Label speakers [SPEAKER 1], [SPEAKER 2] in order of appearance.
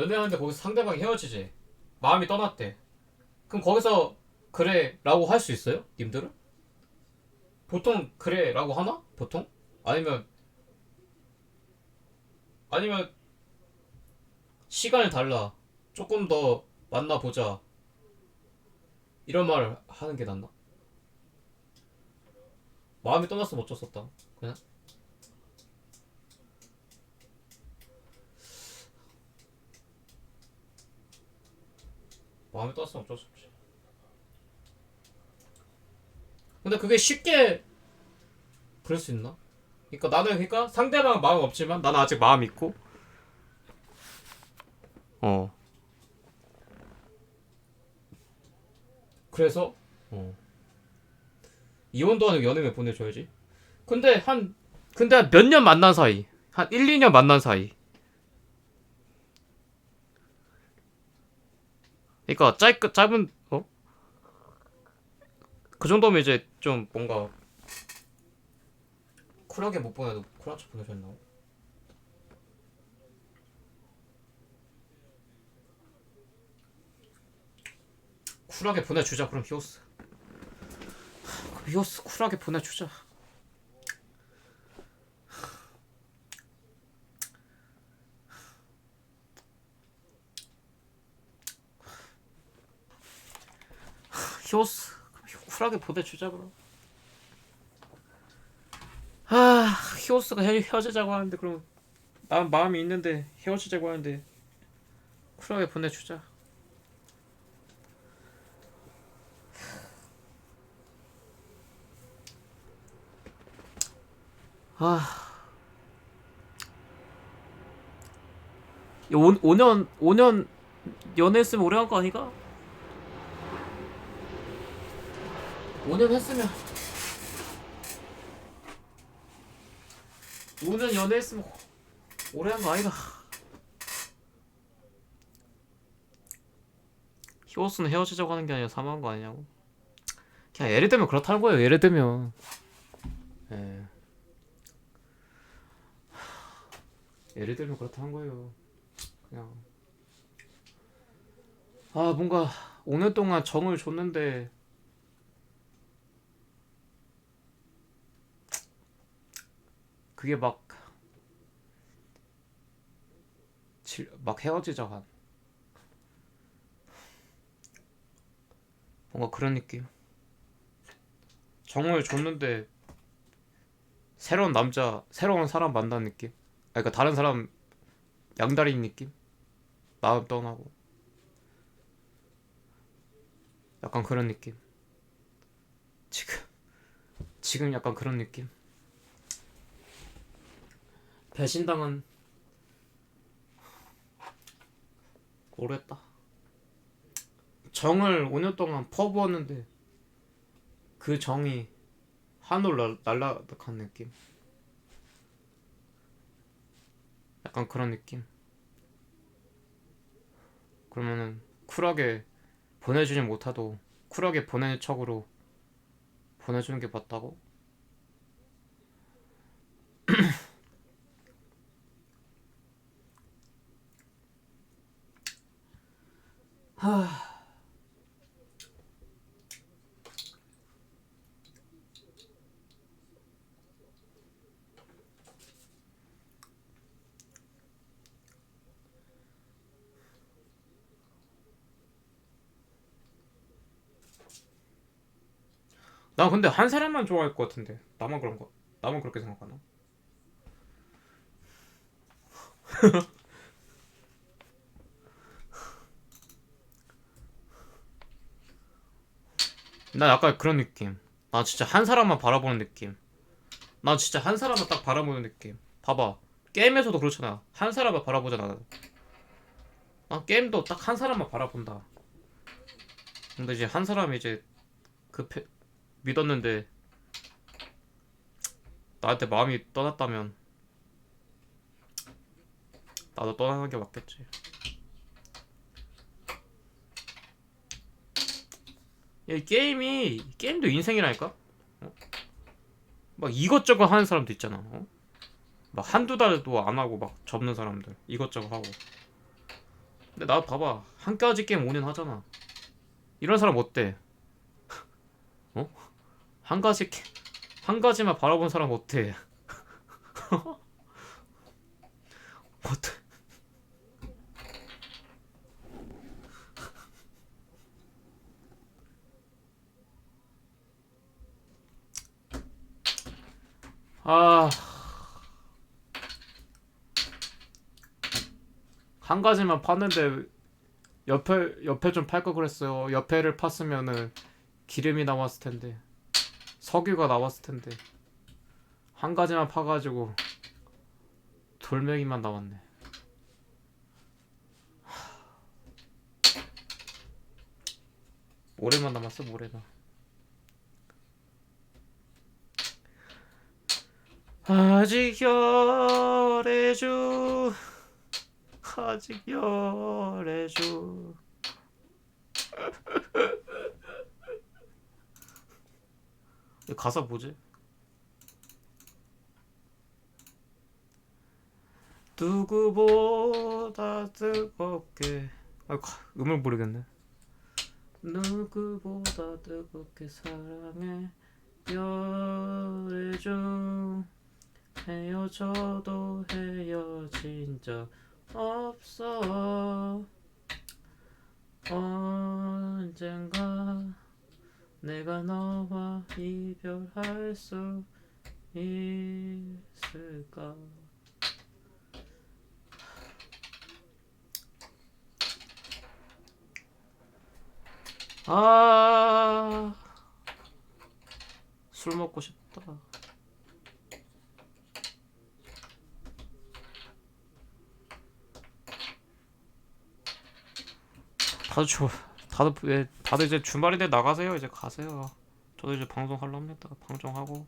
[SPEAKER 1] 연애하는데 거기서 상대방이 헤어지지 마음이 떠났대 그럼 거기서 그래 라고 할 수 있어요? 님들은? 보통 그래 라고 하나? 보통? 아니면 아니면 시간을 달라 조금 더 만나보자 이런 말을 하는 게 낫나? 마음이 떠났으면 어쩔 수 없다 그냥 마음이 떠났으면 어쩔 수 없지. 근데 그게 쉽게 그럴 수 있나? 그러니까 나는 그러니까 상대방 마음 없지만 나는 아직 마음 있고. 어. 그래서 어. 이혼도 하는 연애면 보내줘야지. 근데 한 근데 한몇년 만난 사이? 한 1, 2년 만난 사이 그러니까 짧, 짧은 어? 그 정도면 이제 좀 뭔가 쿨하게 못 보내도 척 보내셨나? 쿨하게 보내주자 그럼 히오스 히오스 쿨하게 보내주자 히오스 쿨하게 보내주자 그럼 아 히오스가 헤, 헤어지자고 하는데 그럼 난 마음이 있는데 헤어지자고 하는데 쿨하게 보내주자 아. 5, 5년 5년 연애했으면 오래 한 거 아니가? 5년 했으면 5년 연애했으면 오래 한 거 아이가? 히오스는 헤어지자고 하는 게 아니라 사망한 거 아니냐고? 그냥 예를 들면 그렇다는 거예요. 예를 들면. 예. 예를 들면 그렇다는 거예요. 그냥 아 뭔가 5년 동안 정을 줬는데 그게 막, 질- 막 헤어지자 한 뭔가 그런 느낌. 정을 줬는데 새로운 남자, 새로운 사람 만난 느낌. 아, 그러니까 다른 사람 양다리 느낌. 마음 떠나고. 약간 그런 느낌. 지금 지금 약간 그런 느낌. 배신당한 오래했다. 정을 5년 동안 퍼부었는데 그 정이 하늘 날라간 느낌. 약간 그런 느낌. 그러면은 쿨하게 보내주지 못하도 쿨하게 보내는 척으로 보내주는 게 맞다고? 나 근데 한 사람만 좋아할 것 같은데 나만 그런 거 나만 그렇게 생각하나? 나 약간 그런 느낌. 나 진짜 한 사람만 바라보는 느낌. 나 진짜 한 사람만 딱 바라보는 느낌. 봐봐. 게임에서도 그렇잖아. 한 사람만 바라보잖아. 난 게임도 딱 한 사람만 바라본다. 근데 이제 한 사람이 이제 그 패, 믿었는데 나한테 마음이 떠났다면 나도 떠나는 게 맞겠지. 야, 이 게임이 게임도 인생이라니까. 어? 막 이것저것 하는 사람도 있잖아. 어? 막 한두 달도 안 하고 막 접는 사람들 이것저것 하고 근데 나 봐봐 한 가지 게임 5년 하잖아 이런 사람 어때? 어? 한 가지 게- 한 가지만 바라본 사람 어때? 어때? 아. 한 가지만 팠는데 옆에 옆에 좀 팔 거 그랬어요. 옆에를 팠으면은 기름이 나왔을 텐데 석유가 나왔을 텐데 한 가지만 파 가지고 돌멩이만 나왔네. 모래만 남았어 모래만. 아직 열애주 아직 열애주. 이 가사 뭐지? 누구보다 뜨겁게. 아 가- 음을 모르겠네. 누구보다 뜨겁게 사랑해. 열애주 헤어져도 헤어진 적 없어 언젠가 내가 너와 이별할 수 있을까 아, 술 먹고 싶다. 다들 주, 다들 왜 다들 이제 주말인데 나가세요. 이제 가세요. 저도 이제 방송하려 합니다. 방송하고